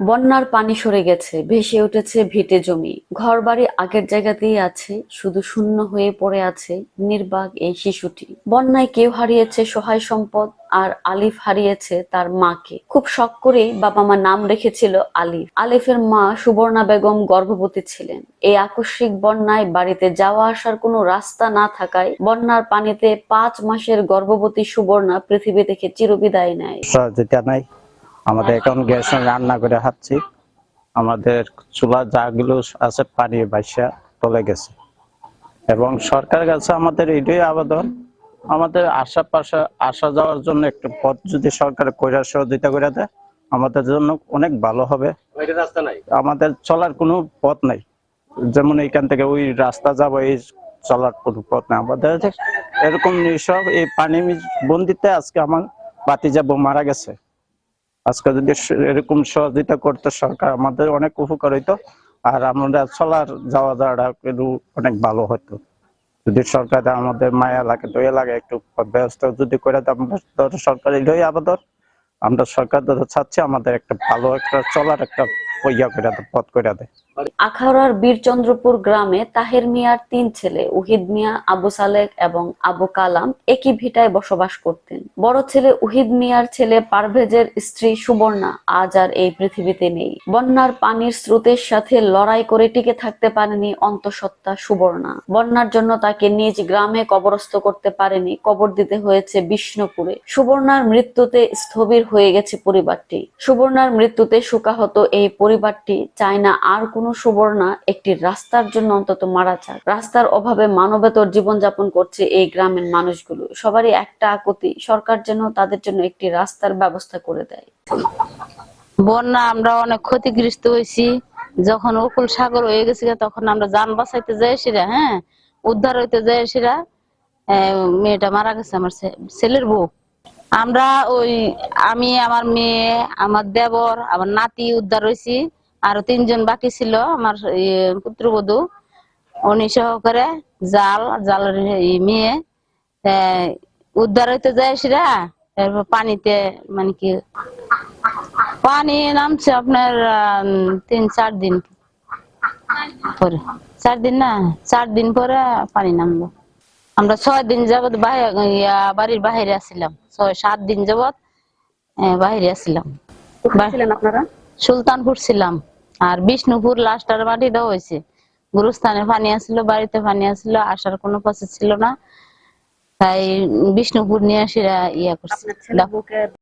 বন্যার পানি সরে গেছে, ভেসে উঠেছে ভিটে জমি। ঘরবাড়ি আগের জায়গাতেই আছে, শুধু শূন্য হয়ে পড়ে আছে নির্বাক এই শিশুটি। বন্যায় কেউ হারিয়েছে সহায় সম্পদ, আর আলিফ হারিয়েছে তার মাকে। খুব শখ করেই বাবা মা নাম রেখেছিল আলিফ। আলিফের মা সুবর্ণা বেগম গর্ভবতী ছিলেন। এই আকস্মিক বন্যায় বাড়িতে যাওয়া আসার কোনো রাস্তা না থাকায় বন্যার পানিতে পাঁচ মাসের গর্ভবতী সুবর্ণা পৃথিবী থেকে চিরবিদায় নেয়। নাই। আমাদের এখন গ্যাস রান্না করে খাচ্ছি। আমাদের চুলা যাগুলো আছে পানি বাইসা চলে গেছে। এবং সরকার কাছে আমাদের এটাই আবেদন আমাদের আশেপাশে আসা যাওয়ার জন্য একটু পথ যদি সরকার কইরা সহযোগিতা করে দেয় আমাদের জন্য অনেক ভালো হবে। আমাদের চলার কোনো পথ নাই। যেমন এইখান থেকে ওই রাস্তা যাব এই চলার কোনো পথ নাই। আমাদের এরকম সব এই পানি বন্দিতে আজকে আমার বাতি যাব মারা গেছে। আজকে যদি এরকম সহযোগিতা করতে সরকার আমাদের অনেক উপকার হইতো, আর আমরা চলার যাওয়া যাওয়াটা একটু অনেক ভালো হতো যদি সরকার আমাদের মায়া লাগে, দয়া লাগে, একটু ব্যস্ত যদি করে ধরো সরকার এটাই আবেদন আমরা সরকার চাচ্ছি আমাদের একটা ভালো একটা চলার একটা করে দেয়, পথ করে দেয়। আখাউড়ার বীরচন্দ্রপুর গ্রামে তাহের মিয়ার তিন ছেলে, উহিদ মিয়া, আবু সালেক এবং আবু কালাম একই ভিটায় বসবাস করতেন। বড় ছেলে উহিদ মিয়ার ছেলে পারভেজের স্ত্রী সুবর্ণা আজ আর এই পৃথিবীতে নেই। বন্যার পানির স্রোতের সাথে লড়াই করে টিকে থাকতে পারেনি অন্তঃসত্ত্বা সুবর্ণা। বন্যার জন্য তাকে নিজ গ্রামে কবরস্থ করতে পারেনি, কবর দিতে হয়েছে বিষ্ণুপুরে। সুবর্ণার মৃত্যুতে স্থবির হয়ে গেছে পরিবারটি। সুবর্ণার মৃত্যুতে শোকাহত এই পরিবারটি চায় না আর কোনো সুবর্ণা একটি রাস্তার জন্য অন্তত মারা যাক। রাস্তার অভাবে মানবেতর জীবনযাপন করছে এই গ্রামের মানুষগুলো। সবারই একটা আকুতি, সরকার যেন তাদের জন্য একটি রাস্তার ব্যবস্থা করে দেয়। বন্যা, আমরা অনেক ক্ষতিগ্রস্ত হয়েছি। যখন উপকূল সাগর হয়ে গেছে তখন আমরা যান বাঁচাইতে যাই সেরা হ্যাঁ? উদ্ধার হইতে যাই সেরা। মেয়েটা মারা গেছে, আমার ছেলের বউ। আমরা ওই আমি, আমার মেয়ে, আমার দেবর, আমার নাতি উদ্ধার হয়েছি আরও তিনজন বাকি ছিল আমার ইয়ে, পুত্রবধূ উনি সহকারে জাল জালের মেয়ে উদ্ধার হইতে যায় সেরা এরপর পানিতে মানে কি পানি নামছে আপনার তিন চার দিন পরে। চার দিন না চার দিন পরে পানি নামলো। আমরা ছয় দিন যাবত বাড়ির বাহিরে আসছিলাম ছয় সাত দিন যাবত বাইরে আসছিলাম সুলতানপুর ছিলাম। আর বিষ্ণুপুর লাস্টার মাটি দেওয়া হয়েছে। গুরুস্থানে পানি আসছিল বাড়িতে পানি আসলো আসার কোনো প্রসেস ছিল না। তাই বিষ্ণুপুর নিয়ে আসি ইয়া করছে।